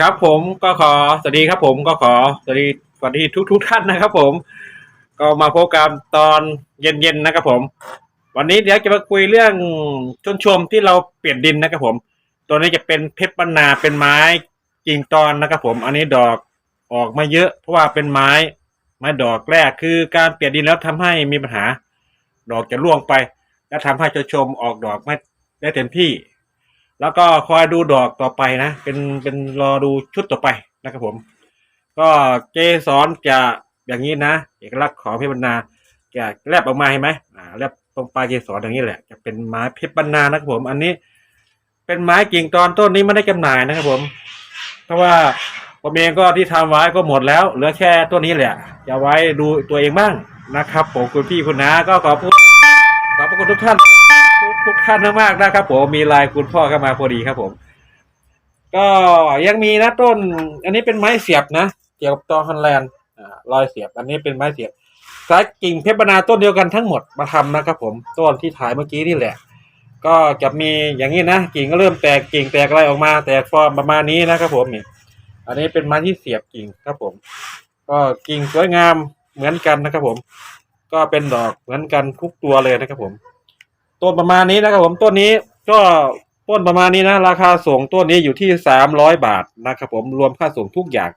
ครับผมก็ขอสวัสดีครับผมก็ขอสวัสดีสวัสดีทุกทุกท่านนะครับผม ก็มาพบกันตอนเย็นๆนะครับผม วันนี้เดี๋ยวจะมาคุยเรื่องชนชมที่เราเปลี่ยนดินนะครับผม ตัวนี้จะเป็นเพชรบรรณาเป็นไม้กิ่งตอนนะครับผม อันนี้ดอกออกมาเยอะ เพราะว่าเป็นไม้ไม้ดอกแรกคือการเปลี่ยนดินแล้วทำให้มีปัญหา ดอกจะร่วงไป และทำให้ชนชมออกดอกไม่ได้เต็มที่ แล้วก็คอยดูดอกต่อไปนะ เป็นเป็นรอดูชุดต่อไปนะครับผม ก็เจสอนจะอย่างนี้นะเอกลักษณ์ของเพชรบรรณาจะแลบออกมาเห็นไหมอ่าแลบตรงปลายเจสอนอย่างนี้แหละ จะเป็นไม้เพชรบรรณานะครับผม อันนี้เป็นไม้กิ่งตอนต้นนี้ไม่ได้จำหน่ายนะครับผม เพราะว่าผมเองก็ที่ทำไว้ก็หมดแล้วเหลือแค่ตัวนี้แหละจะไว้ดูตัวเองบ้างนะครับผมคุณพี่คุณน้าก็ขอบคุณขอบคุณทุกท่าน ทุกท่านมากๆนะครับผมมีลน์คุณพ่อเข้ามาพอดีครับผม ก็ยังมีนะต้น อันนี้เป็นไม้เสียบนะเกี่ยวกับตอฮันแลนด์อ่ารอยเสียบ อันนี้เป็นไม้เสียบสายกิ่งเพชรบรรณาต้นเดียวกันทั้งหมดมาทำนะครับผมต้นที่ถ่ายเมื่อกี้นี่แหละ ก็จะมีอย่างนี้นะกิ่งก็เริ่มแตกกิ่งแตกอะไรออกมา แตกฟอร์มประมาณนี้นะครับผมนี่อันนี้เป็นไม้ที่เสียบกิ่งครับผม ก็กิ่งสวยงามเหมือนกันนะครับผม ก็เป็นดอกเหมือนกันทุกตัวเลยนะครับผม ต้นประมาณนี้นะครับผมต้นนี้ก็ต้นประมาณนี้นะ ราคาส่งต้นนี้อยู่ที่สามร้อยบาทนะครับผมรวมค่าส่งทุกอย่าง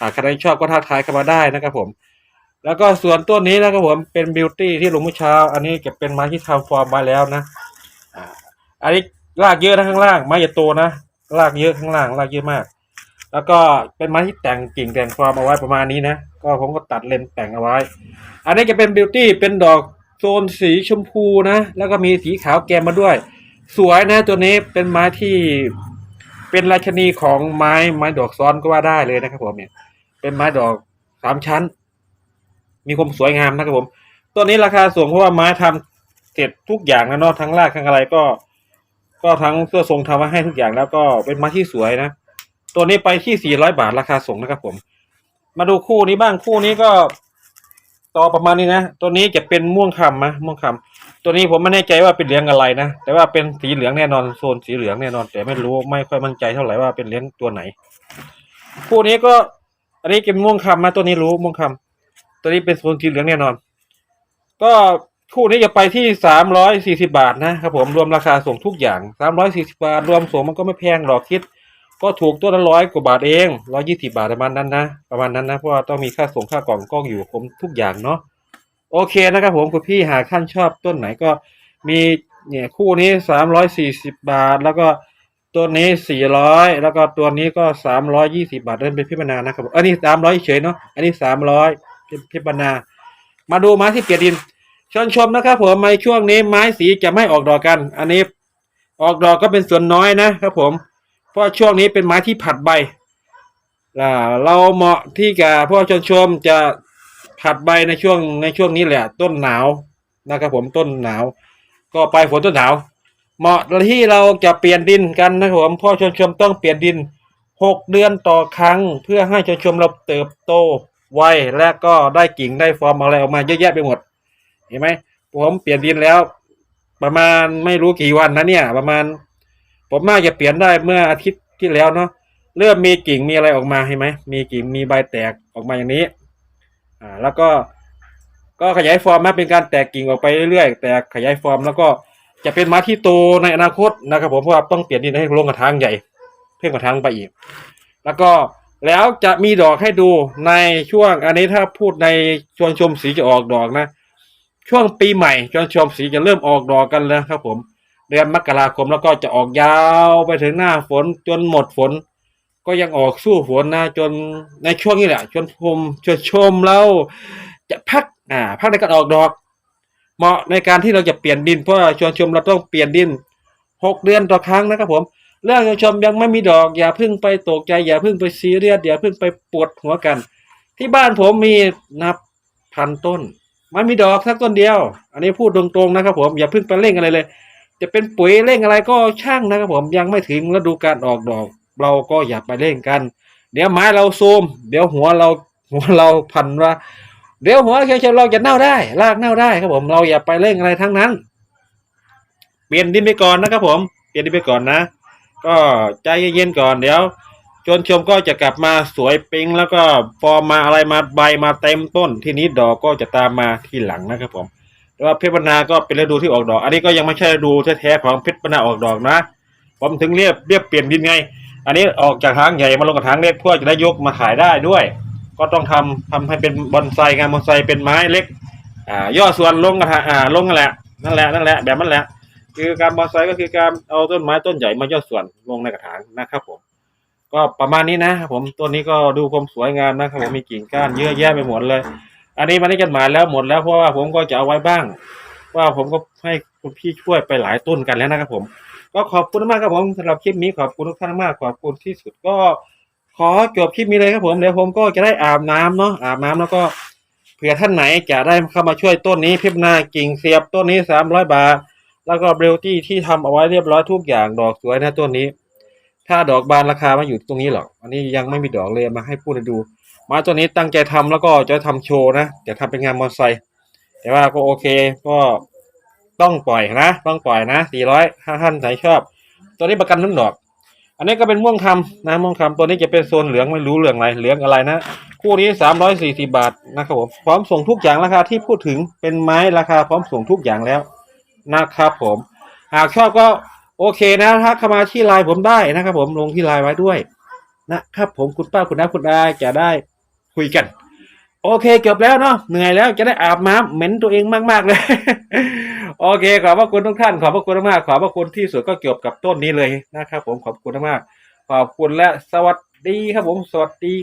อ่าใครชอบก็ทักทายเข้ามาได้นะครับผม แล้วก็ส่วนต้นนี้นะครับผมเป็นบิวตี้ที่ลงเมื่อเช้า อันนี้จะเป็นไม้ที่ทำฟอร์มมาแล้วนะอันนี้รากเยอะนะข้างล่างไม้อย่โตนะรากเยอะข้างล่างรากเยอะมาก แล้วก็เป็นไม้ที่แต่งกิ่งแต่งฟอร์มเอาไว้ประมาณนี้นะก็ผมก็ตัดเลนแต่งเอาไว้ อันนี้จะเป็นบิวตี้เป็นดอก โซนสีชมพูนะ แล้วก็มีสีขาวแกมมาด้วย สวยนะตัวนี้เป็นไม้ที่เป็นราชนีของไม้ไม้ดอกซ้อนก็ว่าได้เลยนะครับผมเนี่ย เป็นไม้ดอกสามชั้น มีความสวยงามนะครับผม ตัวนี้ราคาสูงเพราะว่าไม้ทำเสร็จทุกอย่างแล้วเนาะทั้งรากทั้งอะไรก็ ก็ทั้งเสื้อทรงทำมาให้ทุกอย่างแล้วก็เป็นไม้ที่สวยนะ ตัวนี้ไปที่สี่ร้อยบาทราคาส่งนะครับผม มาดูคู่นี้บ้างคู่นี้ก็ ต่อประมาณนี้นะ ตัวนี้จะเป็นม่วงคำนะม่วงคำตัวนี้ผมไม่แน่ใจว่าเป็นเหลี้ยงอะไรนะ แต่ว่าเป็นสีเหลืองแน่นอน โซนสีเหลืองแน่นอน แต่ไม่รู้ไม่ค่อยมั่นใจเท่าไหร่ว่าเป็นเหลี้ยงตัวไหน คู่นี้ก็ อันนี้เป็นม่วงคำนะตัวนี้รู้ม่วงคำตัวนี้เป็นโซนสีเหลืองแน่นอน ก็คู่นี้จะไปที่สามร้อยสี่สิบาทนะครับผมรวมราคาส่งทุกอย่างสามร้อยสี่สิบาทรวมส่งมันก็ไม่แพงหรอกคิด ก็ถูกตัวละร้อยกว่าบาทเองร้อยี่สิบาทประมาณนั้นนะประมาณนั้นนะเพราะว่าต้องมีค่าส่งค่ากล่องกล้องอยู่ครบทุกอย่างเนาะโอเคนะครับผมคุณพี่หากท่านชอบต้นไหนก็มีเนี่ยคู่นี้สามร้อยสี่สิบาท แล้วก็ตัวนี้สี่ร้อยแล้วก็ตัวนี้ก็สามร้อยยี่สิบาทเดินเป็นพิบรรณานะครับผมอันนี้สามร้อยเฉยเนาะอันนี้สามร้อยเป็นพิบรรณามาดูไม้ที่เปียดินชนชมนะครับผมในช่วงนี้ไม้สีจะไม่ออกดอกกัน อันนี้ออกดอกก็เป็นส่วนน้อยนะครับผม ราะช่วงนี้เป็นไม้ที่ผัดใบเราเหมาะที่จะเพราะชนชมจะผัดใบในช่วงในช่วงนี้แหละ ต้นหนาวนะครับผมต้นหนาว ก็ไปฝนต้นหนาว เหมาะที่เราจะเปลี่ยนดินกันนะครับผมพราะชนชมต้องเปลี่ยนดินหกเดือนต่อครั้ง เพื่อให้ชนชมเราเติบโตไวและก็ได้กิ่งได้ฟอร์มอะไรออกมาเยอะแยะไปหมด เห็นไหมผมเปลี่ยนดินแล้ว ประมาณไม่รู้กี่วันนะเนี่ย ประมาณ ผมน่าจะเปลี่ยนได้เมื่ออาทิตย์ที่แล้วเนาะเริ่มมีกิ่งมีอะไรออกมาเห็นไหมมีกิ่งมีใบแตกออกมาอย่างนี้อ่าแล้วก็ก็ขยายฟอร์มนะเป็นการแตกกิ่งออกไปเรื่อยๆ แตกขยายฟอร์มแล้วก็จะเป็นม้ที่โตในอนาคตนะครับผมเพราะว่าต้องเปลี่ยนดินให้ลงกระถางใหญ่ เพิ่มกระถางไปอีก แล้วก็แล้วจะมีดอกให้ดูในช่วงอันนี้ถ้าพูดในชวนชมสีจะออกดอกนะ ช่วงปีใหม่ชวนชมสีจะเริ่มออกดอกกันแล้วครับผม เดือนมกราคมแล้วก็จะออกยาวไปถึงหน้าฝนจนหมดฝน ก็ยังออกสู้ฝนนะจนในช่วงนี้แหละชวนชมชวนชมแล้วจะพักอ่าพักในการออกดอก เหมาะในการที่เราจะเปลี่ยนดินเพราะว่าชวนชมเราต้องเปลี่ยนดินหกเดือนต่อครั้งนะครับผมเรื่องชวนชมยังไม่มีดอก อย่าเพิ่งไปตกใจอย่าเพิ่งไปซีเรียสอย่าเพิ่งไปปวดหัวกัน ที่บ้านผมมีนับพันต้นไม่มีดอกสักต้นเดียว อันนี้พูดตรงๆนะครับผมอย่าเพิ่งไปเร่งอะไรเลย จะเป็นปุ๋ยเร่งอะไรก็ช่างนะครับผมยังไม่ถึงฤดูการออกดอก เราก็อย่าไปเร่งกัน เดี๋ยวไม้เราโทมเดี๋ยวหัวเราหัวเราพันว่าเดี๋ยวหัวเขียวๆเราจะเน่าได้รากเน่าได้ครับผมเราอย่าไปเร่งอะไรทั้งนั้น เปลี่ยนดินไปก่อนนะครับผมเปลี่ยนดินไปก่อนนะ ก็ใจเย็นๆก่อนเดี๋ยวจนชมก็จะกลับมาสวยปิ๊งแล้วก็ฟอร์มมาอะไรมาใบมาเต็มต้น ทีนี้ดอกก็จะตามมาทีหลังนะครับผม แต่ว่าเพชรบรรณาก็เป็นฤดูที่ออกดอก อันนี้ก็ยังไม่ใช่ฤดูแท้ๆของเพชรบรรณาออกดอกนะผมถึงเรียบเรียบเปลี่ยนดินไง อันนี้ออกจากทางใหญ่มาลงกับทางเล็กเพื่อจะได้ยกมาขายได้ด้วย ก็ต้องทำทำให้เป็นบอนไซงานบอนไซเป็นไม้เล็ก อ่าย่อส่วนลงกระถางอ่าลงนั่นแหละนั่นแหละนั่นแหละแบบนั้นแหละ คือการบอนไซก็คือการเอาต้นไม้ต้นใหญ่มาย่อส่วนลงในกระถางนะครับผมก็ประมาณนี้นะครับผมต้นนี้ก็ดูความสวยงามนะครับผมมีกิ่งก้านเยอะแยะไปหมดเลย อันนี้มันได้จดหมายแล้วหมดแล้วเพราะว่าผมก็จะเอาไว้บ้าง ว่าผมก็ให้คุณพี่ช่วยไปหลายต้นกันแล้วนะครับผม ก็ขอบคุณมากครับผมสำหรับคลิปนี้ขอบคุณทุกท่านมากขอบคุณที่สุดก็ ขอจบคลิปนี้เลยครับผมเดี๋ยวผมก็จะได้อาบน้ำเนาะอาบน้ำแล้วก็เผื่อท่านไหนจะได้เข้ามาช่วยต้นนี้พิบหน้ากิ่งเสียบต้นนี้สามร้อยบาท แล้วก็เบลตี้ที่ทำเอาไว้เรียบร้อยทุกอย่างดอกสวยนะต้นนี้ ถ้าดอกบานราคาไม่อยู่ตรงนี้หรอก อันนี้ยังไม่มีดอกเลยมาให้พูดดู มาตัวนี้ตั้งใจทำแล้วก็จะทำโชว์นะจะทำเป็นงานมอเตอร์ไซค์แต่ว่าก็โอเคก็ต้องปล่อยนะ ต้องปล่อยนะสี่ร้อยถ้าท่านไหนชอบ ตัวนี้ประกันทั้งดอก อันนี้ก็เป็นม่วงคำนะม่วงคำตัวนี้จะเป็นโซนเหลืองไม่รู้เหลืองอะไรเหลืองอะไรนะ คู่นี้สามร้อยสี่สิบาทนะครับผมพร้อมส่งทุกอย่างราคาที่พูดถึงเป็นไม้ราคาพร้อมส่งทุกอย่างแล้วนะครับผม หากชอบก็โอเคนะถ้าเข้ามาที่ไลน์ผมได้นะครับผมลงที่ไลน์ไว้ด้วยนะครับผมคุณป้าคุณน้าคุณอาจะได้ คุยกัน โอเคเกือบแล้วเนาะเหนื่อยแล้วจะได้อาบน้ำเหม็นตัวเองมากๆเลย โอเค ขอบพระคุณทุกท่าน ขอบพระคุณมากขอบพระคุณที่สุดก็เกี่ยวกับต้นนี้เลยนะครับ ผมขอบคุณมากขอบคุณและสวัสดีครับผมสวัสดี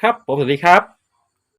ครับ ผมสวัสดีครับ